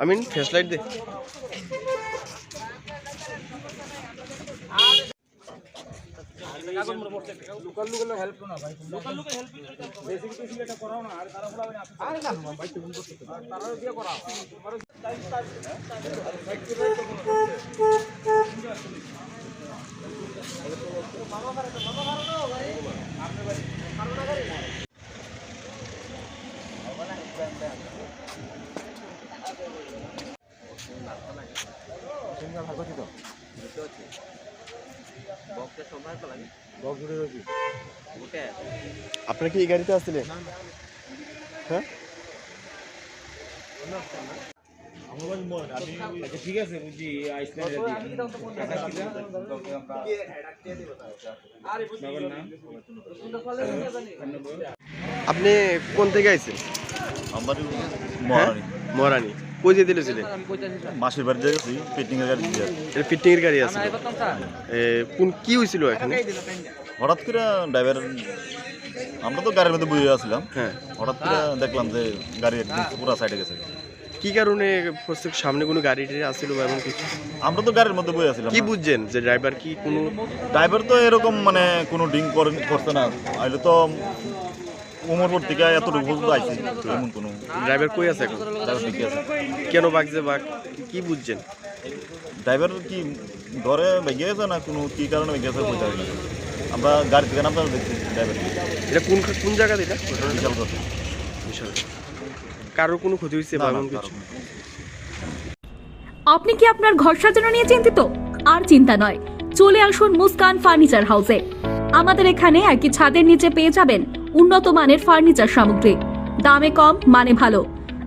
আমিন flash light দে। Local local help না ভাই local local help basic basic এটা করাও না আর তারা ফলা আরে ভাই আপনারা কি এই গাড়িতে আসছিলেন? হ্যাঁ? আচ্ছা ঠিক আছে বুঝছি আপনি কোন থেকে আইছেন? আমার হ্যাঁ? মহারানী। কই যেতে দিয়েছিলেন মাসির বাড়ি গেছি পিকনিক এর গাড়ি দিয়ে। এটা ফিটিং এর গাড়ি আছে। এ, কোন কি হয়েছিল এখানে? হঠাৎ করে ড্রাইভার আমরা তো গাড়ির মধ্যে বসে আসছিলাম হ্যাঁ। হঠাৎ করে দেখলাম যে গাড়ি একদম পুরো সাইডে গেছে। কি কারণে প্রত্যেক সামনে কোনো গাড়ি টাড়ি আসছিল বা এমন কিছু? আমরা তো গাড়ির মধ্যে বই আসছিলাম কি বুঝছেন যে ড্রাইভার কি কোনো ড্রাইভার তো এরকম মানে কোনো ড্রিঙ্ক করে করছে না। আইলে তো উমরপুর থেকে এতটুকু পর্যন্ত আইসি এমন কোনো ড্রাইভার কই আছে এখন? ঠিকই আছে। কেন বাগছে বাঘ কি বুঝছেন? ড্রাইভার কি ধরে ভেঙে গেছে না কোনো কি কারণে ভেঙে গেছে বুঝতে পারি না। আমরা গাড়ি থেকে নামতে দেখছি ড্রাইভার এটা কোন কোন জায়গা এটা? বিশাল বিশাল কারোর কোনো ক্ষতি হয়েছে বা এমন কিছু? আপনি কি আপনার ঘর সাজানো নিয়ে চিন্তিত? আর চিন্তা নয়। চলে আসুন মুস্কান ফার্নিচার হাউসে। আমাদের এখানে একই ছাদের নিচে পেয়ে যাবেন উন্নত মানের ফার্নিচার সামগ্রী। দামে কম মানে ভালো।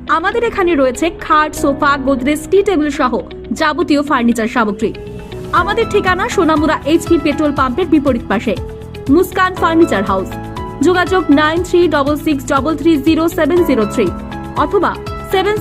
আমাদের এখানে রয়েছে খাট সোফা গোদরেজ টি টেবিল সহ যাবতীয় ফার্নিচার সামগ্রী। আমাদের ঠিকানা সোনামুড়া এইচপি পেট্রোল পাম্পের বিপরীত পাশে। Muskan furniture house. যোগাযোগ নাইন থ্রি অথবা সেভেন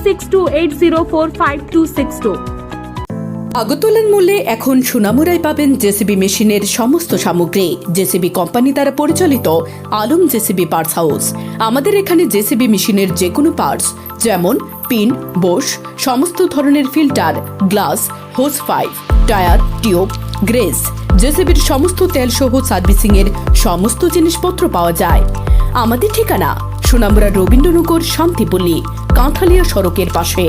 মূল্যে এখন সুনামুরায় পাবেন জেসিবি মেশিনের সমস্ত সামগ্রী। জেসিবি কোম্পানি দ্বারা পরিচালিত আলম জেসিবি পার্টস হাউস। আমাদের এখানে জেসিবি মেশিনের যে কোনো পার্টস, যেমন পিন বোশ সমস্ত ধরনের filter, glass hose five, tyre, tube, grease. জেসিবির সমস্ত তেল সহ সার্ভিসিং এর সমস্ত জিনিসপত্র পাওয়া যায়। আমাদের ঠিকানা সোনামুরা রবীন্দ্রনগর, শান্তিপল্লী, কাঁঠালিয়া সড়কের পাশে।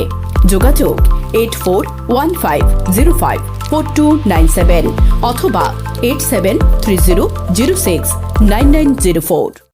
যোগাযোগ, eight four one five zero five four two nine seven অথবা eight seven three zero zero six nine nine zero four.